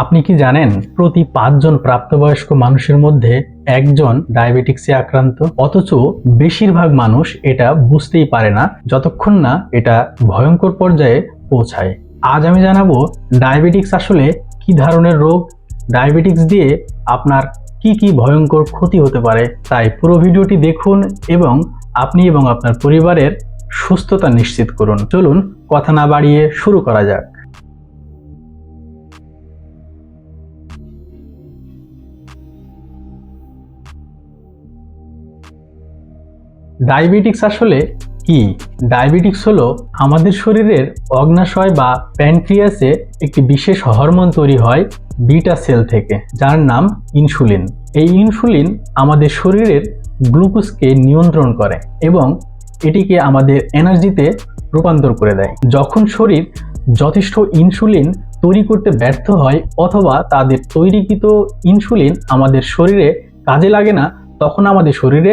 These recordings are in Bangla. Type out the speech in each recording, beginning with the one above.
আপনি কি জানেন প্রতি পাঁচজন প্রাপ্তবয়স্ক মানুষের মধ্যে একজন ডায়াবেটিক্সে আক্রান্ত? অথচ বেশিরভাগ মানুষ এটা বুঝতেই পারে না, যতক্ষণ না এটা ভয়ঙ্কর পর্যায়ে পৌঁছায়। আজ আমি জানাব ডায়াবেটিক্স আসলে কি ধরনের রোগ, ডায়াবেটিক্স দিয়ে আপনার কি কি ভয়ঙ্কর ক্ষতি হতে পারে। তাই পুরো ভিডিওটি দেখুন এবং আপনি এবং আপনার পরিবারের সুস্থতা নিশ্চিত করুন। চলুন কথা না বাড়িয়ে শুরু করা যাক। ডায়াবেটিক্স আসলে কি? ডায়াবেটিক্স হলো আমাদের শরীরের অগ্নাশয় বা প্যানক্রিয়াসে একটি বিশেষ হরমোন তৈরি হয় বিটা সেল থেকে, যার নাম ইনসুলিন। এই ইনসুলিন আমাদের শরীরের গ্লুকোজকে নিয়ন্ত্রণ করে এবং এটিকে আমাদের এনার্জিতে রূপান্তর করে দেয়। যখন শরীর যথেষ্ট ইনসুলিন তৈরি করতে ব্যর্থ হয় অথবা তাদের তৈরিকৃত ইনসুলিন আমাদের শরীরে কাজে লাগে না, তখন আমাদের শরীরে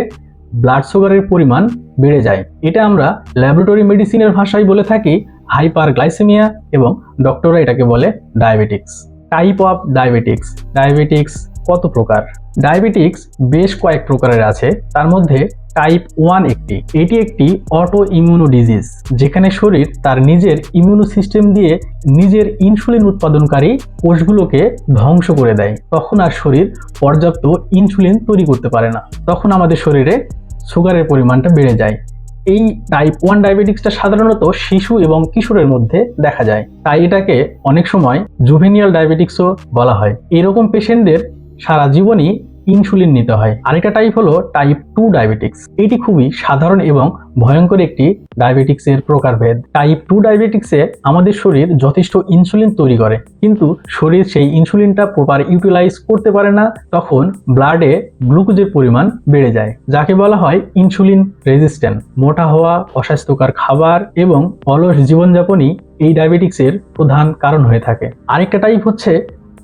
ব্লাড সুগারের পরিমাণ বেড়ে যায়। এটা আমরা ল্যাবরেটরি মেডিসিনের ভাষায় বলে থাকি হাইপার গ্লাইসেমিয়া এবং ডক্টররা এটাকে বলে diabetics type of diabetics diabetics কত প্রকার? ডায়াবেটিক্স বেশ কয়েক প্রকারের আছে। তার মধ্যে টাইপ ওয়ান একটি। এটি একটি অটো ইমিউনো ডিজিজ, যেখানে শরীর তার নিজের ইমিউনো সিস্টেম দিয়ে নিজের ইনসুলিন উৎপাদনকারী কোষগুলোকে ধ্বংস করে দেয়। তখন আর শরীর পর্যাপ্ত ইনসুলিন তৈরি করতে পারে না। তখন আমাদের শরীরে সুগারের পরিমাণটা বেড়ে যায়। এই টাইপ ওয়ান ডায়াবেটিক্সটা সাধারণত শিশু এবং কিশোরের মধ্যে দেখা যায়। তাই এটাকে অনেক সময় জুভেনিয়াল ডায়াবেটিক্সও বলা হয়। এরকম পেশেন্টদের সারা জীবনই ইনসুলিন নিতে হয়। আরেকটা টাইপ হলো টাইপ টু ডায়াবেটিক্স এটি খুবই সাধারণ এবং ভয়ঙ্কর একটি ডায়াবেটিক্সের প্রকারভেদ। টাইপ টু ডায়াবেটিক্সে আমাদের শরীর যথেষ্ট ইনসুলিন তৈরি করে। কিন্তু শরীর সেই ইনসুলিনটা প্রপার ইউটিলাইজ করতে পারে না, তখন ব্লাডে গ্লুকোজের পরিমাণ বেড়ে যায়, যাকে বলা হয় ইনসুলিন রেজিস্ট্যান্ট মোটা হওয়া, অস্বাস্থ্যকর খাবার এবং অলস জীবনযাপনই এই ডায়াবেটিক্সের প্রধান কারণ হয়ে থাকে। আরেকটা টাইপ হচ্ছে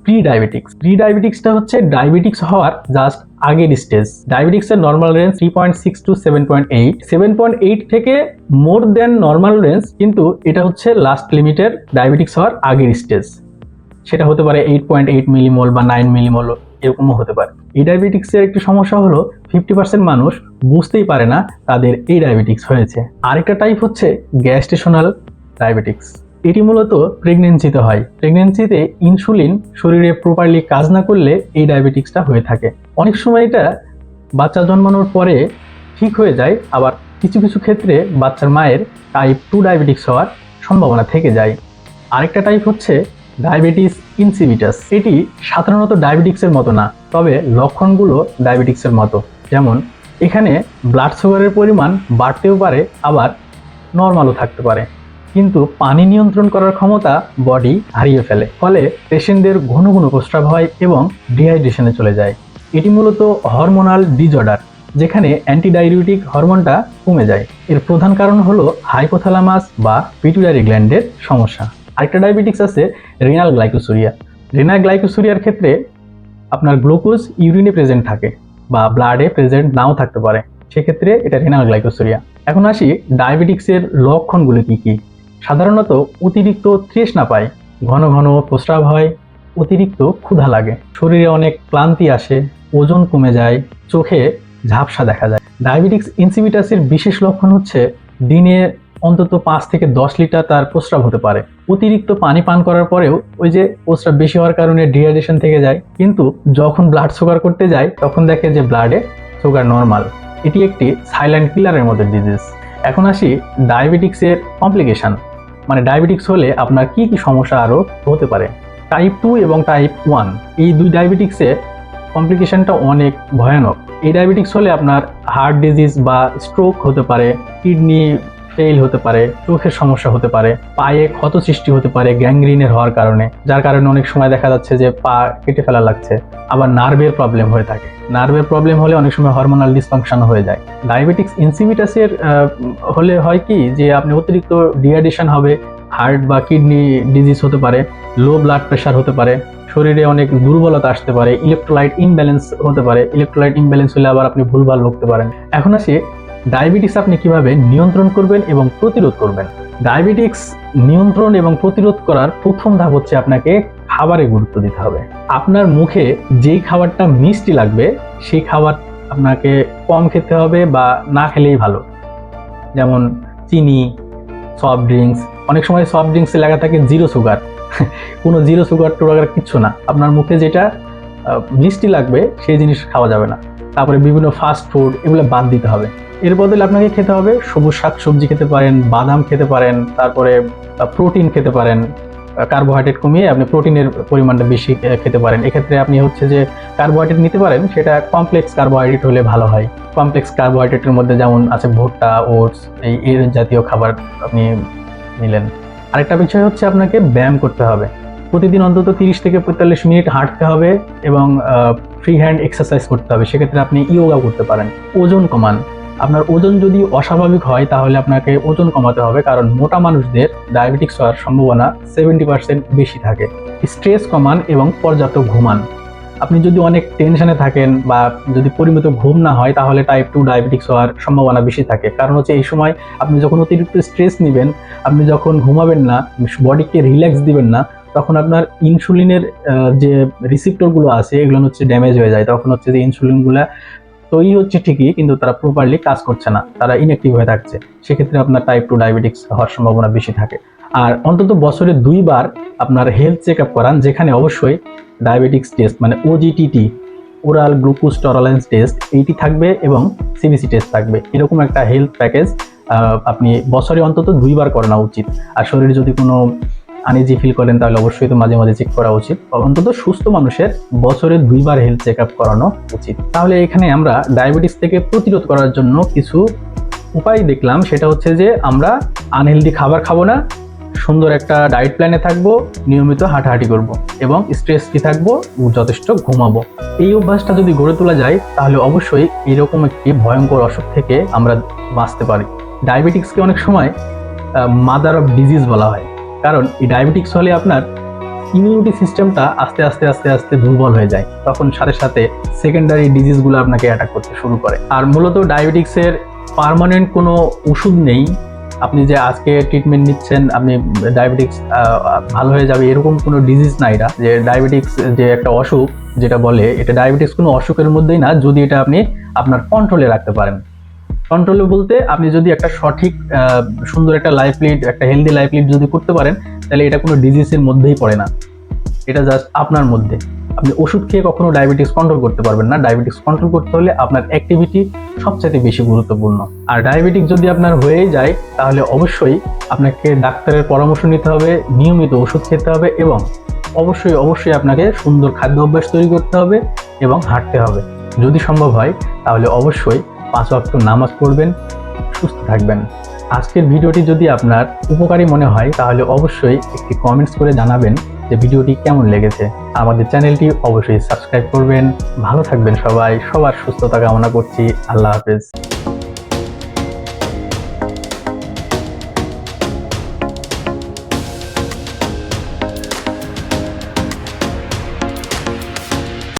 প্রি ডায়াবেটিক্স প্রি ডায়াবেটিক্সটা হচ্ছে ডায়াবেটিক্স হওয়ার জাস্ট আগের stage ডায়াবেটিক্সের normal range three point six two seven point eight seven point eight থেকে মোর দেন নর্মাল রেঞ্জ কিন্তু এটা হচ্ছে লাস্ট লিমিটের ডায়াবেটিক্স হওয়ার আগের স্টেজ সেটা হতে পারে এইট পয়েন্ট এইট মিলিমল বা নাইন মিলিমল এরকমও হতে পারে। এই ডায়াবেটিক্সের একটি সমস্যা হলো ফিফটি পার্সেন্ট মানুষ বুঝতেই পারে না তাদের এই ডায়াবেটিক্স হয়েছে। আরেকটা টাইপ হচ্ছে গ্যাস্টেশনাল ডায়াবেটিক্স এটি মূলত প্রেগনেন্সিতে হয়। প্রেগনেন্সিতে ইনসুলিন শরীরে প্রপারলি কাজ না করলে এই ডায়াবেটিক্সটা হয়ে থাকে। অনেক সময় এটা বাচ্চা জন্মানোর পরে ঠিক হয়ে যায়, আবার কিছু কিছু ক্ষেত্রে বাচ্চার মায়ের টাইপ টু ডায়াবেটিক্স হওয়ার সম্ভাবনা থেকে যায়। আরেকটা টাইপ হচ্ছে ডায়াবেটিস ইনসিভিটাস এটি সাধারণত ডায়াবেটিক্সের মতো না, তবে লক্ষণগুলো ডায়াবেটিক্সের মতো। যেমন, এখানে ব্লাড সুগারের পরিমাণ বাড়তেও পারে, আবার নর্মালও থাকতে পারে। কিন্তু পানি নিয়ন্ত্রণ করার ক্ষমতা বডি হারিয়ে ফেলে। ফলে পেশেন্টদের ঘন ঘন প্রস্রাব হয় এবং ডিহাইড্রেশনে চলে যায়। এটি মূলত হরমোনাল ডিজর্ডার যেখানে অ্যান্টিডাইরিউটিক হরমোনটা কমে যায়। এর প্রধান কারণ হলো হাইপোথ্যালামাস বা পিটুলারি গ্ল্যান্ডের সমস্যা। আরেকটা ডায়াবেটিক্স আছে রেনাল গ্লাইকোসুরিয়া। রেনাল গ্লাইকোসুরিয়ার ক্ষেত্রে আপনার গ্লুকোজ ইউরিনে প্রেজেন্ট থাকে বা ব্লাডে প্রেজেন্ট নাও থাকতে পারে। সেক্ষেত্রে এটা রেনাল গ্লাইকোসুরিয়া। এখন আসি ডায়াবেটিক্সের লক্ষণগুলো কী কী? সাধারণত অতিরিক্ত তৃষ্ণা পায়, ঘন ঘন প্রস্রাব হয়, অতিরিক্ত ক্ষুধা লাগে। শরীরে অনেক ক্লান্তি আসে, ওজন কমে যায়, চোখে ঝাপসা দেখা যায়। ডায়াবেটিক্স ইনসিভিটাসের বিশেষ লক্ষণ হচ্ছে দিনে অন্তত পাঁচ থেকে দশ লিটার তার প্রস্রাব হতে পারে। অতিরিক্ত পানি পান করার পরেও ওই যে প্রস্রাব বেশি হওয়ার কারণে ডিহাইড্রেশন থেকে যায়, কিন্তু যখন ব্লাড সুগার করতে যায়, তখন দেখে যে ব্লাডে সুগার নর্মাল। এটি একটি সাইলেন্ট কিলারের মতো ডিজিজ এখন আসি ডায়াবেটিক্সের কমপ্লিকেশান মানে ডায়াবেটিক্স হলে আপনার কি কি সমস্যা আরও হতে পারে? টাইপ টু এবং টাইপ ওয়ান এই দুই ডায়াবেটিক্সে কমপ্লিকেশানটা অনেক ভয়ানক। এই ডায়াবেটিক্স হলে আপনার হার্ট ডিজিজ বা স্ট্রোক হতে পারে কিডনি ফেল হতে পারে, চোখের সমস্যা হতে পারে, পায়ে ক্ষত সৃষ্টি হতে পারে গ্যাংগ্রিনের হওয়ার কারণে, যার কারণে অনেক সময় দেখা যাচ্ছে যে পা কেটে ফেলা লাগছে, আবার নার্ভের প্রবলেম হয়ে থাকে। নার্ভের প্রবলেম হলে অনেক সময় হরমোনাল ডিসফাংশন হয়ে যায়। ডায়াবেটিক্স ইনসিভিটাসের হলে হয় কি যে আপনি অতিরিক্ত ডিহাইড্রেশন হবে হার্ট বা কিডনি ডিজিজ হতে পারে লো ব্লাড প্রেশার হতে পারে, শরীরে অনেক দুর্বলতা আসতে পারে ইলেকট্রোলাইট ইনব্যালেন্স হতে পারে ইলেকট্রোলাইট ইনব্যালেন্স হলে আবার আপনি ভুলভাল ভুগতে পারেন। এখন আসি ডায়াবেটিস আপনি কীভাবে নিয়ন্ত্রণ করবেন এবং প্রতিরোধ করবেন? ডায়াবেটিক্স নিয়ন্ত্রণ এবং প্রতিরোধ করার প্রথম ধাপ হচ্ছে আপনাকে খাবারে গুরুত্ব দিতে হবে। আপনার মুখে যেই খাবারটা মিষ্টি লাগবে, সেই খাবার আপনাকে কম খেতে হবে বা না খেলেই ভালো। যেমন চিনি সফট ড্রিঙ্কস অনেক সময় সফট ড্রিঙ্কসে লেখা থাকে জিরো সুগার কোনো জিরো সুগার টুগার কিচ্ছু না। আপনার মুখে যেটা মিষ্টি লাগবে, সেই জিনিস খাওয়া যাবে না। তারপরে বিভিন্ন ফাস্ট ফুড এগুলো বাদ দিতে হবে। এর বদলে আপনাকে খেতে হবে সবুজ শাক সবজি খেতে পারেন, বাদাম খেতে পারেন, তারপরে প্রোটিন খেতে পারেন। কার্বোহাইড্রেট কমিয়ে আপনি প্রোটিনের পরিমাণটা বেশি খেতে পারেন। এক্ষেত্রে আপনি হচ্ছে যে কার্বোহাইড্রেট নিতে পারেন, সেটা কমপ্লেক্স কার্বোহাইড্রেট হলে ভালো হয়। কমপ্লেক্স কার্বোহাইড্রেটের মধ্যে যেমন আছে ভুট্টা, ওটস, এই, এর জাতীয় খাবার আপনি নিলেন। আরেকটা বিষয় হচ্ছে আপনাকে ব্যায়াম করতে হবে। প্রতিদিন অন্তত তিরিশ থেকে পঁয়তাল্লিশ মিনিট হাঁটতে হবে এবং ফ্রি হ্যান্ড এক্সারসাইজ করতে হবে। সেক্ষেত্রে আপনি ইয়োগা করতে পারেন। ওজন কমান। আপনার ওজন যদি অস্বাভাবিক হয়, তাহলে আপনাকে ওজন কমাতে হবে, কারণ মোটা মানুষদের ডায়াবেটিক্স হওয়ার সম্ভাবনা সেভেন্টি পার্সেন্ট বেশি থাকে। স্ট্রেস কমান এবং পর্যাপ্ত ঘুমান। আপনি যদি অনেক টেনশনে থাকেন বা যদি পরিমিত ঘুম না হয়, তাহলে টাইপ টু ডায়াবেটিক্স হওয়ার সম্ভাবনা বেশি থাকে। কারণ হচ্ছে, এই সময় আপনি যখন অতিরিক্ত স্ট্রেস নেবেন, আপনি যখন ঘুমাবেন না বডিকে রিল্যাক্স দিবেন না তখন আপনার ইনসুলিনের যে রিসিপ্টরগুলো আছে, এগুলো হচ্ছে ড্যামেজ হয়ে যায়। তখন হচ্ছে যে ইনসুলিনগুলো তৈরি হচ্ছে ঠিকই, কিন্তু তারা প্রপারলি কাজ করছে না। তারা ইনঅ্যাক্টিভ হয়ে থাকছে। সেক্ষেত্রে আপনার টাইপ টু ডায়াবেটিক্স হওয়ার সম্ভাবনা বেশি থাকে। আর অন্তত বছরে দুইবার আপনার হেলথ চেক আপ করান, যেখানে অবশ্যই ডায়াবেটিক্স টেস্ট মানে OGTT oral glucose tolerance test এইটি থাকবে এবং সিবিসি টেস্ট থাকবে। এরকম একটা হেলথ প্যাকেজ আপনি বছরে অন্তত দুইবার করানো উচিত। আর শরীরে যদি কোনো আনিজি ফিল করেন, তাহলে অবশ্যই তো মাঝে মাঝে চেক করা উচিত। অন্তত সুস্থ মানুষের বছরে দুইবার হেলথ চেক আপ করানো উচিত। তাহলে এখানে আমরা ডায়াবেটিস থেকে প্রতিরোধ করার জন্য কিছু উপায় দেখলাম। সেটা হচ্ছে যে, আমরা আনহেলদি খাবার খাব না, সুন্দর একটা ডায়েট প্ল্যানে থাকব, নিয়মিত হাঁটাহাঁটি করব এবং স্ট্রেস ফ্রি থাকব, যথেষ্ট ঘুমাবো। এই অভ্যাসটা যদি গড়ে তোলা যায়, তাহলে অবশ্যই এরকম একটি ভয়ঙ্কর অসুখ থেকে আমরা বাঁচতে পারি। ডায়াবেটিক্সকে অনেক সময় মাদার অফ ডিজিজ বলা হয়। কারণ এই ডায়াবেটিক্স হলে আপনার ইমিউনিটি সিস্টেমটা আস্তে আস্তে আস্তে আস্তে দুর্বল হয়ে যায়। তখন সাথে সাথে সেকেন্ডারি ডিজিজগুলো আপনাকে অ্যাটাক করতে শুরু করে। আর মূলত ডায়াবেটিক্সের পার্মানেন্ট কোনো ওষুধ নেই। আপনি যে আজকে ট্রিটমেন্ট নিচ্ছেন, আপনি ডায়াবেটিক্স ভালো হয়ে যাবে এরকম কোনো ডিজিজ না এটা যে ডায়াবেটিক্স যে একটা অসুখ, যেটা বলে, এটা ডায়াবেটিক্স কোনো অসুখের মধ্যেই না, যদি এটা আপনি আপনার কন্ট্রোলে রাখতে পারেন। কন্ট্রোলে বলতে আপনি যদি একটা সঠিক সুন্দর একটা লাইফ লিড একটা হেলদি লাইফ লিড যদি করতে পারেন, তাহলে এটা কোনো ডিজিজের মধ্যেই পড়ে না। এটা জাস্ট আপনার মধ্যে। আপনি ওষুধ খেয়ে কখনো ডায়াবেটিস কন্ট্রোল করতে পারবেন না। ডায়াবেটিস কন্ট্রোল করতে হলে আপনার অ্যাক্টিভিটি সবচেয়ে বেশি গুরুত্বপূর্ণ। আর ডায়াবেটিক যদি আপনার হয়েই যায়, তাহলে অবশ্যই আপনাকে ডাক্তারের পরামর্শ নিতে হবে, নিয়মিত ওষুধ খেতে হবে এবং অবশ্যই অবশ্যই আপনাকে সুন্দর খাদ্য অভ্যাস তৈরি করতে হবে এবং হাঁটতে হবে। যদি সম্ভব হয়, তাহলে অবশ্যই পাঁচ অক্ট নামাজ পড়বেন, সুস্থ থাকবেন। আজকের ভিডিওটি যদি আপনার উপকারী মনে হয়, তাহলে অবশ্যই একটি কমেন্টস করে জানাবেন যে ভিডিওটি কেমন লেগেছে। আমাদের চ্যানেলটি অবশ্যই সাবস্ক্রাইব করবেন। ভালো থাকবেন সবাই। সবার সুস্থতা কামনা করছি। আল্লাহ হাফেজ।